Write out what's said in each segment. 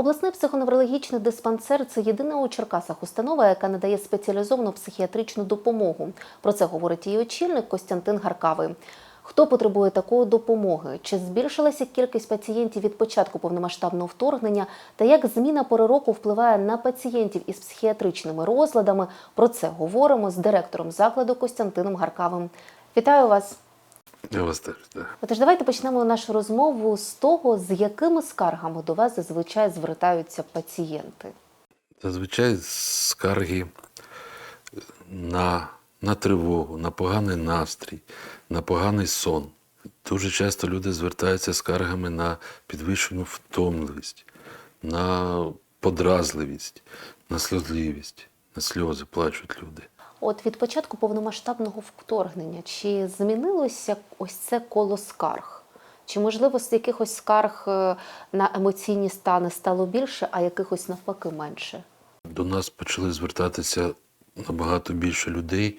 Обласний психоневрологічний диспансер це єдина у Черкасах установа, яка надає спеціалізовану психіатричну допомогу. Про це говорить її очільник Костянтин Гаркавий. Хто потребує такої допомоги? Чи збільшилася кількість пацієнтів від початку повномасштабного вторгнення? Та як зміна пори року впливає на пацієнтів із психіатричними розладами? Про це говоримо з директором закладу Костянтином Гаркавим. Вітаю вас! Я вас теж вітаю. Отож, давайте почнемо нашу розмову з того, з якими скаргами до вас зазвичай звертаються пацієнти. Зазвичай скарги на, на тривогу, на поганий настрій, на поганий сон. Дуже часто люди звертаються скаргами на підвищену втомливість, на подразливість, на сльозливість, на сльози плачуть люди. От від початку повномасштабного вторгнення чи змінилося ось це коло скарг? Чи можливо з якихось скарг е, на емоційні стани стало більше, а якихось навпаки менше? До нас почали звертатися набагато більше людей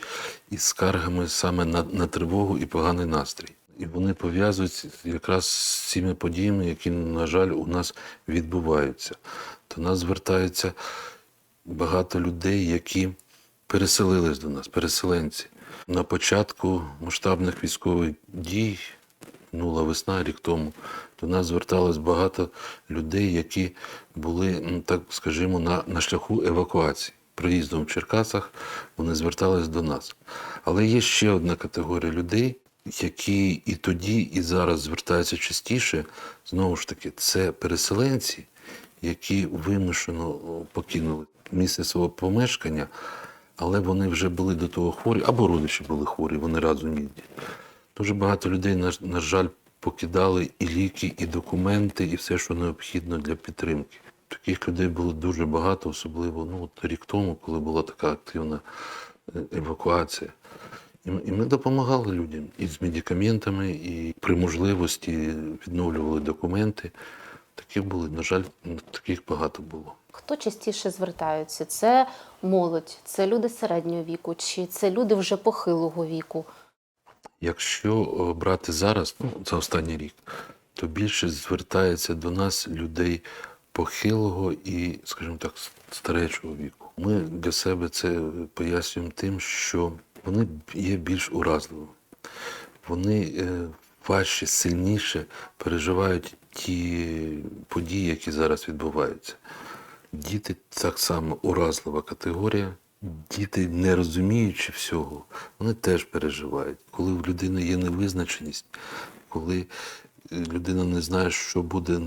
із скаргами саме на, на тривогу і поганий настрій. І вони пов'язують якраз з цими подіями, які, на жаль, у нас відбуваються. До нас звертаються багато людей, які переселились до нас, переселенці. На початку масштабних військових дій, минула весна, рік тому, до нас зверталось багато людей, які були, так скажімо, на, на шляху евакуації. Приїздом в Черкасах вони звертались до нас. Але є ще одна категорія людей, які і тоді, і зараз звертаються частіше. Знову ж таки, це переселенці, які вимушено покинули місце свого помешкання, але вони вже були до того хворі, або родичі були хворі, вони разом їздять. Дуже багато людей, на, на жаль, покидали і ліки, і документи, і все, що необхідно для підтримки. Таких людей було дуже багато, особливо ну, от рік тому, коли була така активна е, евакуація. І ми- допомагали людям і з медикаментами, і при можливості відновлювали документи. Такі були, на жаль, таких багато було. Хто частіше звертаються? Це молодь, це люди середнього віку, чи це люди вже похилого віку? Якщо брати зараз, ну, за останній рік, то більше звертається до нас людей похилого і, скажімо так, старечого віку. Ми для себе це пояснюємо тим, що вони є більш уразливими. Вони е, важче, сильніше переживають ті події, які зараз відбуваються. Діти так само уразлива категорія. Діти, не розуміючи всього, вони теж переживають. Коли в людини є невизначеність, коли е, людина не знає, що буде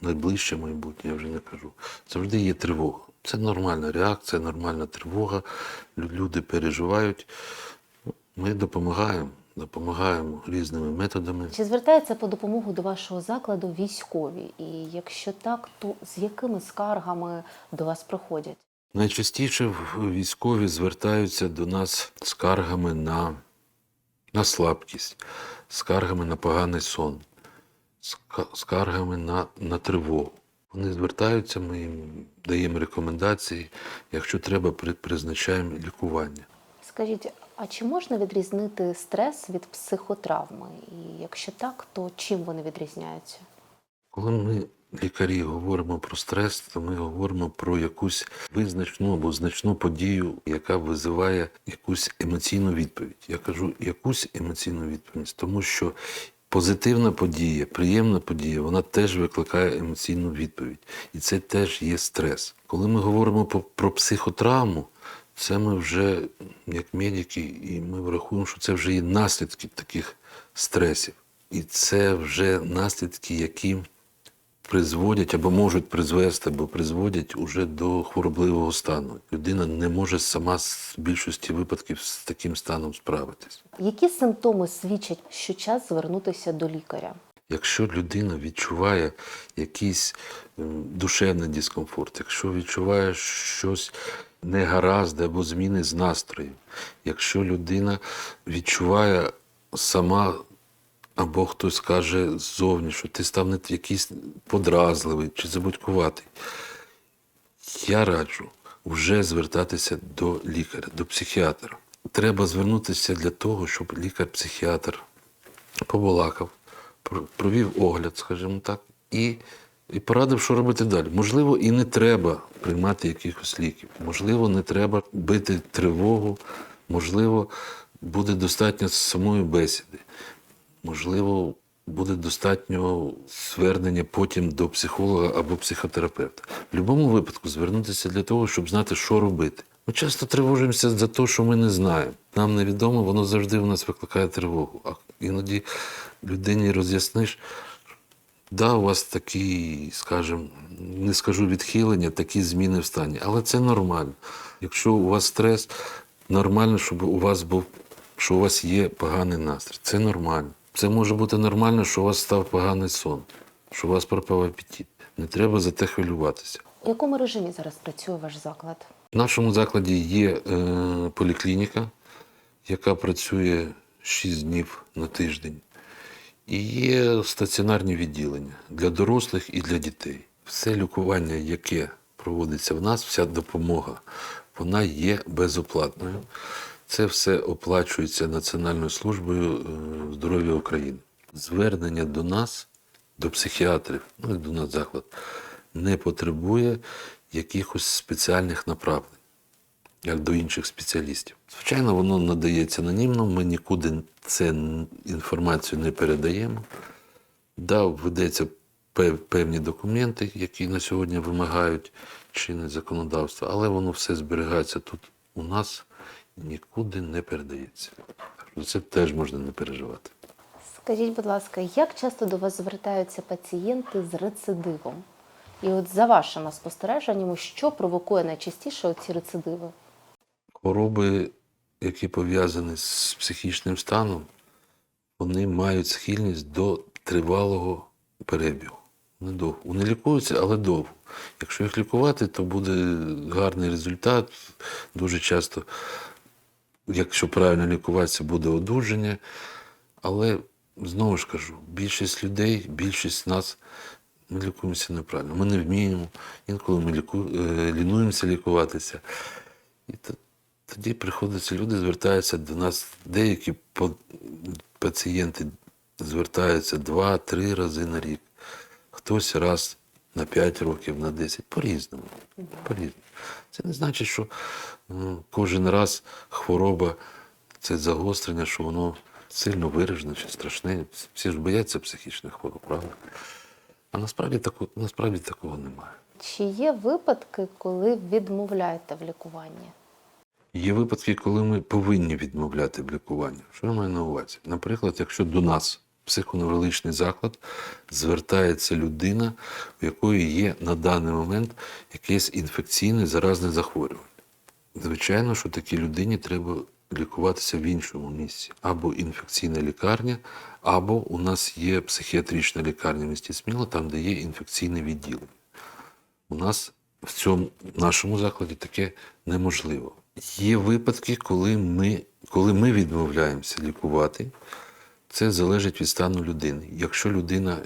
найближче майбутнє, я вже не кажу, завжди є тривога. Це нормальна реакція, нормальна тривога. Люди переживають. Ми допомагаємо, допомагаємо різними методами. Чи звертаються по допомогу до вашого закладу військові? І якщо так, то з якими скаргами до вас приходять? Найчастіше військові звертаються до нас скаргами на, на слабкість, скаргами на поганий сон, скаргами на, на тривогу. Вони звертаються, ми їм даємо рекомендації. Якщо треба, призначаємо лікування. Скажіть, а чи можна відрізнити стрес від психотравми? І якщо так, то чим вони відрізняються? Коли ми, лікарі, говоримо про стрес, то ми говоримо про якусь визначну або значну подію, яка визиває якусь емоційну відповідь. Я кажу якусь емоційну відповідь, тому що позитивна подія, приємна подія, вона теж викликає емоційну відповідь. І це теж є стрес. Коли ми говоримо про, психотравму, це ми вже, як медики, і ми врахуємо, що це вже є наслідки таких стресів. І це вже наслідки, які призводять або можуть призвести, або призводять уже до хворобливого стану. Людина не може сама з більшості випадків з таким станом справитись. Які симптоми свідчать, що час звернутися до лікаря? Якщо людина відчуває якийсь ем, душевний дискомфорт, якщо відчуває щось негаразде або зміни з настрою, якщо людина відчуває сама або хтось каже ззовні, що ти став не якийсь подразливий чи забудькуватий, я раджу вже звертатися до лікаря, до психіатра. Треба звернутися для того, щоб лікар-психіатр побалакав, провів огляд, скажімо так, і і порадив, що робити далі. Можливо, і не треба приймати якихось ліків. Можливо, не треба бити тривогу, можливо, буде достатньо самої бесіди. Можливо, буде достатньо звернення потім до психолога або психотерапевта. В будь-якому випадку звернутися для того, щоб знати, що робити. Ми часто тривожимося за те, що ми не знаємо. Нам невідомо, воно завжди в нас викликає тривогу. А іноді людині роз'ясниш, да, у вас такі, скажімо, не скажу відхилення, такі зміни в стані. Але це нормально. Якщо у вас стрес, нормально, щоб у вас був, що у вас є поганий настрій. Це нормально. Це може бути нормально, що у вас став поганий сон, що у вас пропав апетит. Не треба за те хвилюватися. У якому режимі зараз працює ваш заклад? В нашому закладі є е, поліклініка, яка працює 6 днів на тиждень. І є стаціонарні відділення для дорослих і для дітей. Все лікування, яке проводиться в нас, вся допомога, вона є безоплатною. Це все оплачується Національною службою е, здоров'я України. Звернення до нас, до психіатрів, ну і до нас заклад, не потребує якихось спеціальних направлень, як до інших спеціалістів. Звичайно, воно надається анонімно, ми нікуди цю інформацію не передаємо. Да, ведеться певні документи, які на сьогодні вимагають чинне законодавство, але воно все зберігається тут у нас нікуди не передається. Це теж можна не переживати. Скажіть, будь ласка, як часто до вас звертаються пацієнти з рецидивом? І от за вашими спостереженнями, що провокує найчастіше ці рецидиви? Хвороби, які пов'язані з психічним станом, вони мають схильність до тривалого перебігу. Вони довго. Вони лікуються, але довго. Якщо їх лікувати, то буде гарний результат. Дуже часто, якщо правильно лікуватися, буде одужання. Але знову ж кажу, більшість людей, більшість нас ми лікуємося неправильно. Ми не вміємо, інколи ми ліку... е, лінуємося лікуватися. І тоді приходиться, люди звертаються до нас. Деякі пацієнти звертаються два-три рази на рік. Хтось раз на 5 років, на 10, по-різному. по-різному. Це не значить, що ну, кожен раз хвороба це загострення, що воно сильно виражене чи страшне. Всі ж бояться психічних хвороб, правда? А насправді, тако, насправді такого немає. Чи є випадки, коли відмовляєте в лікуванні? Є випадки, коли ми повинні відмовляти в лікуванні. Що я маю на увазі? Наприклад, якщо до нас в психоневрологічний заклад звертається людина, у якої є на даний момент якесь інфекційне заразне захворювання. Звичайно, що такій людині треба лікуватися в іншому місці. Або інфекційна лікарня, або у нас є психіатрична лікарня в місті Сміло, там, де є інфекційне відділення. У нас в цьому нашому закладі таке неможливо. Є випадки, коли ми, коли ми відмовляємося лікувати. Це залежить від стану людини. Якщо людина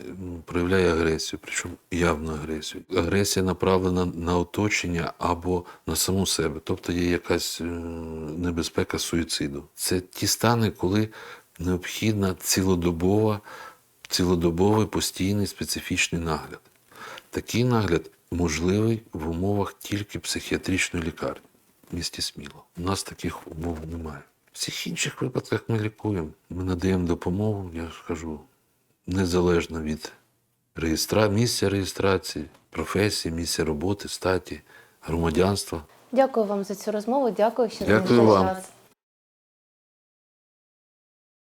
проявляє агресію, причому явну агресію, агресія направлена на оточення або на саму себе, тобто є якась е, небезпека суїциду. Це ті стани, коли необхідна цілодобова, цілодобовий постійний специфічний нагляд. Такий нагляд можливий в умовах тільки психіатричної лікарні місті Сміло. У нас таких умов немає. В всіх інших випадках ми лікуємо. Ми надаємо допомогу, я ж кажу, незалежно від реєстра... місця реєстрації, професії, місця роботи, статі, громадянства. Дякую вам за цю розмову. Дякую, що Дякую вам. час.